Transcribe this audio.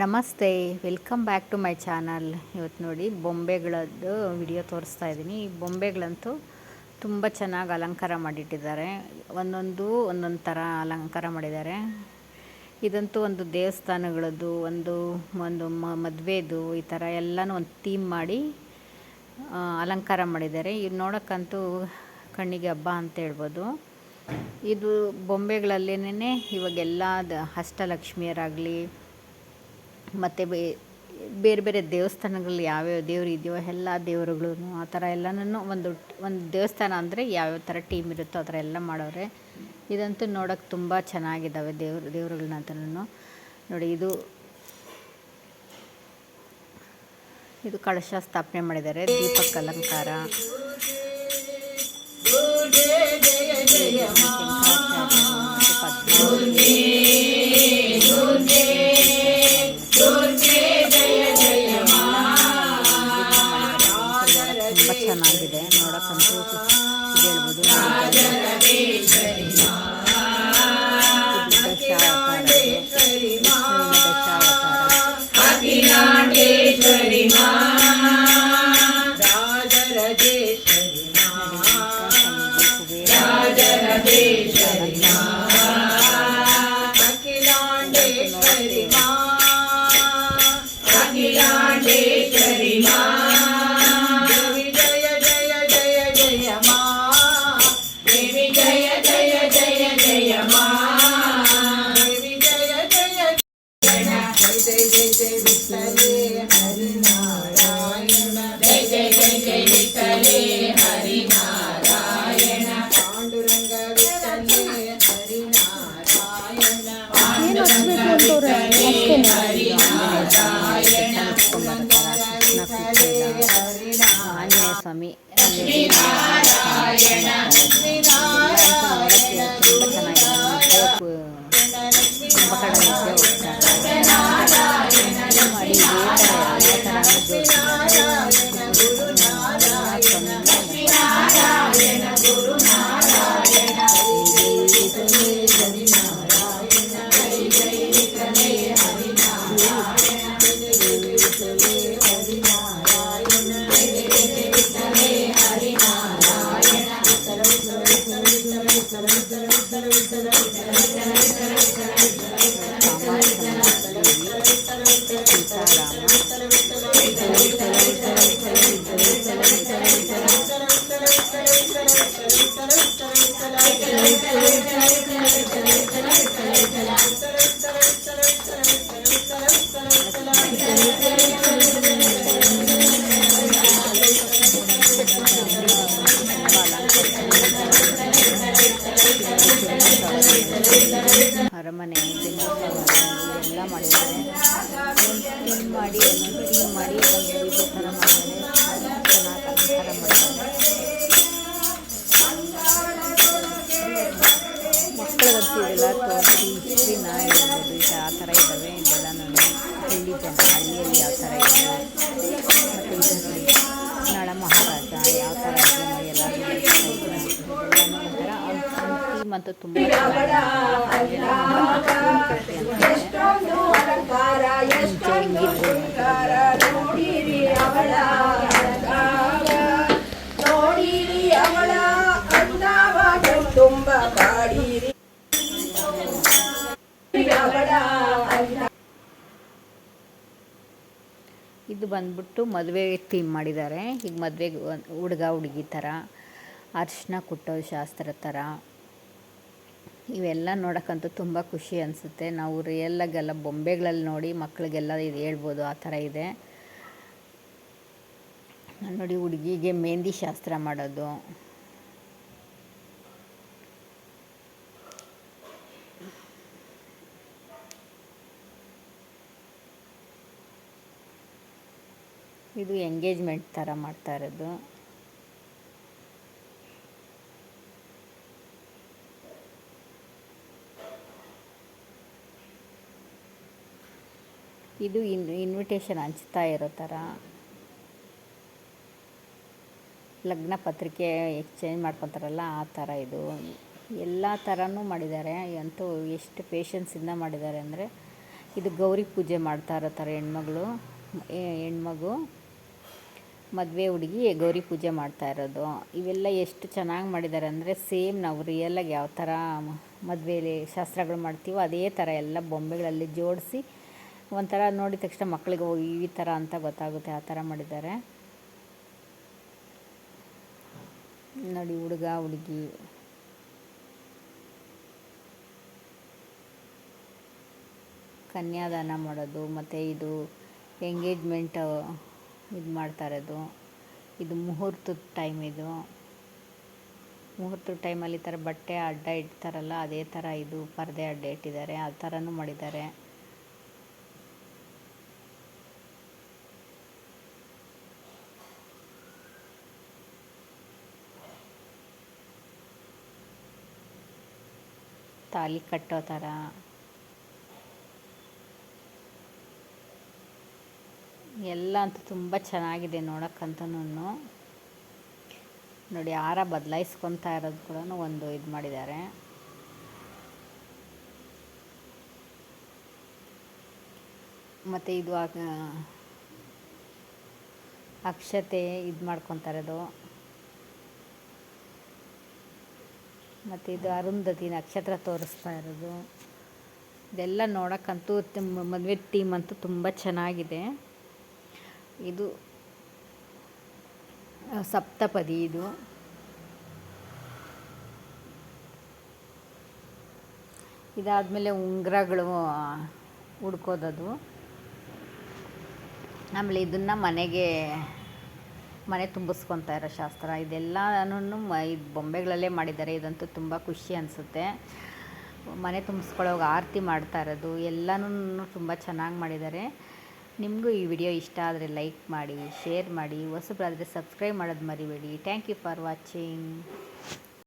ನಮಸ್ತೆ, welcome back to my channel. ಇವತ್ತು ನೋಡಿ ಬೊಂಬೆಗಳದ್ದು ವಿಡಿಯೋ ತೋರಿಸ್ತಾ ಇದ್ದೀನಿ. ಈ ಬೊಂಬೆಗಳಂತೂ ತುಂಬ ಚೆನ್ನಾಗಿ ಅಲಂಕಾರ ಮಾಡಿಟ್ಟಿದ್ದಾರೆ. ಒಂದೊಂದು ಒಂದೊಂದು ಥರ ಅಲಂಕಾರ ಮಾಡಿದ್ದಾರೆ. ಇದಂತೂ ಒಂದು ದೇವಸ್ಥಾನಗಳದ್ದು, ಒಂದು ಒಂದು ಮದುವೆದು, ಈ ಥರ ಎಲ್ಲನೂ ಒಂದು ಥೀಮ್ ಮಾಡಿ ಅಲಂಕಾರ ಮಾಡಿದ್ದಾರೆ. ಇದು ನೋಡೋಕ್ಕಂತೂ ಕಣ್ಣಿಗೆ ಹಬ್ಬ ಅಂತ ಹೇಳ್ಬೋದು. ಇದು ಬೊಂಬೆಗಳಲ್ಲೇನೇ ಇವಾಗೆಲ್ಲ ಅಷ್ಟಲಕ್ಷ್ಮಿಯರಾಗಲಿ ಮತ್ತು ಬೇರೆ ಬೇರೆ ದೇವಸ್ಥಾನಗಳಲ್ಲಿ ಯಾವ್ಯಾವ ದೇವ್ರು ಇದೆಯೋ ಎಲ್ಲ ದೇವರುಗಳು ಆ ಥರ ಎಲ್ಲನೂ ಒಂದು ಒಂದು ದೇವಸ್ಥಾನ ಅಂದರೆ ಯಾವ್ಯಾವ ಥರ ಟೀಮ್ ಇರುತ್ತೋ ಆ ಥರ ಎಲ್ಲ ಮಾಡೋರೆ. ಇದಂತೂ ನೋಡೋಕ್ಕೆ ತುಂಬ ಚೆನ್ನಾಗಿದ್ದಾವೆ ದೇವ್ರು, ದೇವ್ರುಗಳನ್ನ ಅದನ್ನು ನೋಡಿ, ಇದು ಇದು ಕಳಶ ಸ್ಥಾಪನೆ ಮಾಡಿದ್ದಾರೆ. ದೀಪಕ್ಕೆ ಅಲಂಕಾರ. ತುಂಬ விட்டன விட்டன விட்டன ಅರಮನೆ ಎಲ್ಲ ಮಾಡಿದ್ದಾರೆ. ಮಾಡಿ ಎಲ್ಲ ಮಾಡಿ ಥರ ಮಾಡಿದ್ದಾರೆ. ಅವಳ ತುಂಬ ಇದು ಬಂದ್ಬಿಟ್ಟು ಮದುವೆ ಥೀಮ್ ಮಾಡಿದ್ದಾರೆ. ಈಗ ಮದುವೆಗೆ ಹುಡುಗ ಹುಡುಗಿ ಥರ ಅರ್ಶಿನ ಕುಟ್ಟೋ ಶಾಸ್ತ್ರ ಥರ. ಇವೆಲ್ಲ ನೋಡೋಕ್ಕಂತೂ ತುಂಬ ಖುಷಿ ಅನಿಸುತ್ತೆ. ನಾವು ರಿಯಲ್ಲಾಗೆಲ್ಲ ಬೊಂಬೆಗಳಲ್ಲಿ ನೋಡಿ ಮಕ್ಕಳಿಗೆಲ್ಲ ಇದು ಹೇಳ್ಬೋದು, ಆ ಥರ ಇದೆ. ನೋಡಿ ಹುಡುಗಿಗೆ ಮೆಹಂದಿ ಶಾಸ್ತ್ರ ಮಾಡೋದು. ಇದು ಎಂಗೇಜ್ಮೆಂಟ್ ಥರ ಮಾಡ್ತಾ ಇರೋದು. ಇದು ಇನ್ ಇನ್ವಿಟೇಷನ್ ಹಂಚ್ತಾ ಇರೋ ಥರ. ಲಗ್ನ ಪತ್ರಿಕೆ ಎಕ್ಸ್ಚೇಂಜ್ ಮಾಡ್ಕೊತಾರಲ್ಲ, ಆ ಥರ ಇದು. ಎಲ್ಲ ಥರನೂ ಮಾಡಿದ್ದಾರೆ. ಅಂತೂ ಎಷ್ಟು ಪೇಷನ್ಸಿಂದ ಮಾಡಿದ್ದಾರೆ ಅಂದರೆ, ಇದು ಗೌರಿ ಪೂಜೆ ಮಾಡ್ತಾ ಇರೋ ಥರ ಹೆಣ್ಮಗಳು. ಹೆಣ್ಮಗು, ಮದುವೆ ಹುಡುಗಿ ಗೌರಿ ಪೂಜೆ ಮಾಡ್ತಾ ಇರೋದು. ಇವೆಲ್ಲ ಎಷ್ಟು ಚೆನ್ನಾಗಿ ಮಾಡಿದ್ದಾರೆ ಅಂದರೆ, ಸೇಮ್ ನಾವು ರಿಯಲಾಗಿ ಯಾವ ಥರ ಮದುವೆಯಲ್ಲಿ ಶಾಸ್ತ್ರಗಳು ಮಾಡ್ತೀವೋ, ಅದೇ ಥರ ಎಲ್ಲ ಬೊಂಬೆಗಳಲ್ಲಿ ಜೋಡಿಸಿ ಒಂಥರ ನೋಡಿದ ತಕ್ಷಣ ಮಕ್ಕಳಿಗೆ ಹೋಗಿ ಈ ಥರ ಅಂತ ಗೊತ್ತಾಗುತ್ತೆ, ಆ ಥರ ಮಾಡಿದ್ದಾರೆ. ನೋಡಿ, ಹುಡುಗ, ಹುಡುಗಿ. ಕನ್ಯಾದಾನ ಮಾಡೋದು, ಮತ್ತು ಇದು ಎಂಗೇಜ್ಮೆಂಟ್ ಇದು ಮಾಡ್ತಾರೆ ಇರೋದು ಇದು ಮುಹೂರ್ತದ ಟೈಮ್ ಇದು. ಮುಹೂರ್ತದ ಟೈಮಲ್ಲಿ ಈ ಥರ ಬಟ್ಟೆ, ಅಡ್ಡ ಇಡ್ತಾರಲ್ಲ, ಅದೇ ಥರ ಇದು ಪರದೆ ಅಡ್ಡ ಇಟ್ಟಿದ್ದಾರೆ, ಆ ಥರನೂ ಮಾಡಿದ್ದಾರೆ. ತಾಲಿ ಕಟ್ಟೋ ಥರ. ಎಲ್ಲ ಅಂತೂ ತುಂಬ ಚೆನ್ನಾಗಿದೆ ನೋಡೋಕ್ಕಂತನೂ ನೋಡಿ, ಹಾರ ಬದಲಾಯಿಸ್ಕೊತಾ ಇರೋದು ಕೂಡ ಒಂದು ಇದು ಮಾಡಿದ್ದಾರೆ. ಮತ್ತು ಇದು ಅಕ್ಷತೆ ಇದು ಮಾಡ್ಕೊತಾ ಇರೋದು. ಮತ್ತು ಇದು ಅರುಂಧತಿ ನಕ್ಷತ್ರ ತೋರಿಸ್ತಾ ಇರೋದು. ಇದೆಲ್ಲ ನೋಡೋಕ್ಕಂತೂ ಮದುವೆ ಟೀಮ್ ಅಂತೂ ತುಂಬ ಚೆನ್ನಾಗಿದೆ. ಇದು ಸಪ್ತಪದಿ ಇದು. ಇದಾದಮೇಲೆ ಉಂಗುರಗಳು ಹುಡ್ಕೋದದು. ಆಮೇಲೆ ಇದನ್ನು ಮನೆಗೆ ಮನೆ ತುಂಬಿಸ್ಕೊತಾ ಇರೋ ಶಾಸ್ತ್ರ. ಇದೆಲ್ಲನೂ ಮ, ಇದು ಬೊಂಬೆಗಳಲ್ಲೇ ಮಾಡಿದ್ದಾರೆ. ಇದಂತೂ ತುಂಬ ಖುಷಿ ಅನಿಸುತ್ತೆ. ಮನೆ ತುಂಬಿಸ್ಕೊಳ್ಳೋವಾಗ ಆರತಿ ಮಾಡ್ತಾ ಇರೋದು ಎಲ್ಲನೂ ತುಂಬ ಚೆನ್ನಾಗಿ ಮಾಡಿದ್ದಾರೆ. ನಿಮಗೂ ಈ ವಿಡಿಯೋ ಇಷ್ಟ ಆದರೆ ಲೈಕ್ ಮಾಡಿ, ಶೇರ್ ಮಾಡಿ. ಹೊಸಬ್ರಾದರೆ ಸಬ್ಸ್ಕ್ರೈಬ್ ಮಾಡೋದು ಮರಿಬೇಡಿ. Thank you for watching.